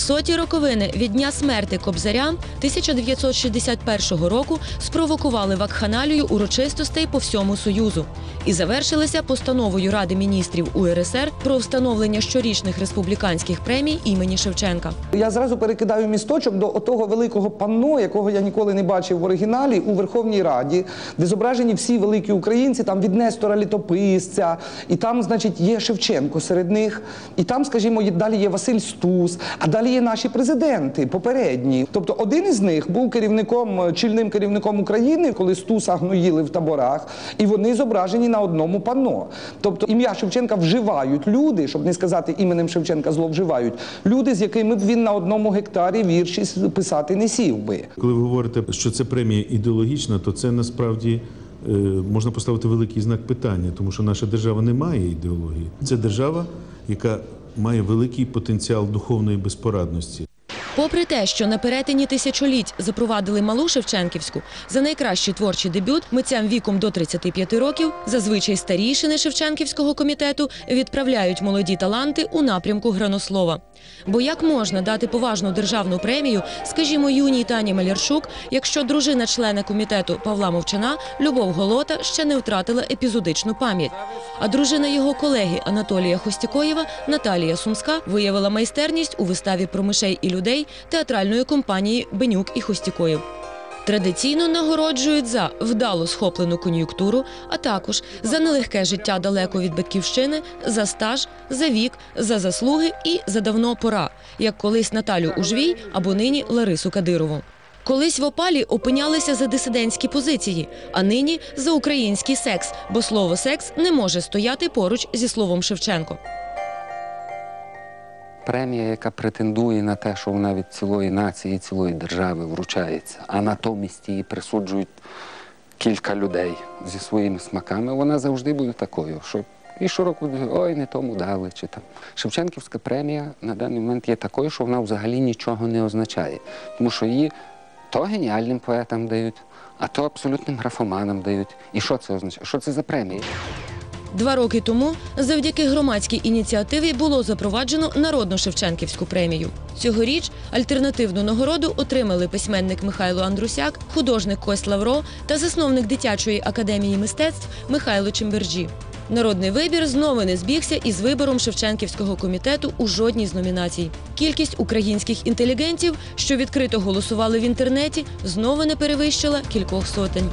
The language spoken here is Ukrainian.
Соті роковини від дня смерти Кобзаря 1961 року спровокували вакханалію урочистостей по всьому Союзу і завершилися постановою Ради міністрів УРСР про встановлення щорічних республіканських премій імені Шевченка. Я зразу перекидаю місточок до того великого панно, якого я ніколи не бачив в оригіналі у Верховній Раді, де зображені всі великі українці, там від Нестора Літописця, і там, значить, є Шевченко серед них, і там, скажімо, далі є Василь Стус, а далі є наші президенти попередні. Тобто один із них був керівником, е, чільним керівником України, коли Стуса гноїли в таборах, і вони зображені на одному панно. Тобто ім'я Шевченка вживають люди, щоб не сказати іменем Шевченка зловживають, люди, з якими б він на одному гектарі вірші писати не сів би. Коли ви говорите, що це премія ідеологічна, то це насправді е, можна поставити великий знак питання, тому що наша держава не має ідеології. Це держава, яка має великий потенціал духовної безпорадності. Попри те, що на перетині тисячоліть запровадили малу Шевченківську, за найкращий творчий дебют митцям віком до 35 років зазвичай старішини Шевченківського комітету відправляють молоді таланти у напрямку гранослова. Бо як можна дати поважну державну премію, скажімо, юній Тані Малярчук, якщо дружина члена комітету Павла Мовчана Любов Голота ще не втратила епізодичну пам'ять, а дружина його колеги Анатолія Хостікоєва Наталія Сумська виявила майстерність у виставі про мишей і людей театральної компанії Бенюк і Хостікоєв. Традиційно нагороджують за вдало схоплену кон'юнктуру, а також за нелегке життя далеко від батьківщини, за стаж, за вік, за заслуги і за давно пора, як колись Наталю Ужвій або нині Ларису Кадирову. Колись в опалі опинялися за дисидентські позиції, а нині за український секс, бо слово секс не може стояти поруч зі словом Шевченко. Премія, яка претендує на те, що вона від цілої нації, цілої держави вручається, а натомість її присуджують кілька людей зі своїми смаками, вона завжди буде такою, що і щороку ой, не тому дали. Чи там. Шевченківська премія на даний момент є такою, що вона взагалі нічого не означає. Тому що її то геніальним поетам дають, а то абсолютним графоманам дають. І що це означає? Що це за премія? Два роки тому завдяки громадській ініціативі було запроваджено народну Шевченківську премію. Цьогоріч альтернативну нагороду отримали письменник Михайло Андрусяк, художник Кость Лавро та засновник дитячої академії мистецтв Михайло Чимберджі. Народний вибір знову не збігся із вибором Шевченківського комітету у жодній з номінацій. Кількість українських інтелігентів, що відкрито голосували в інтернеті, знову не перевищила кількох сотень.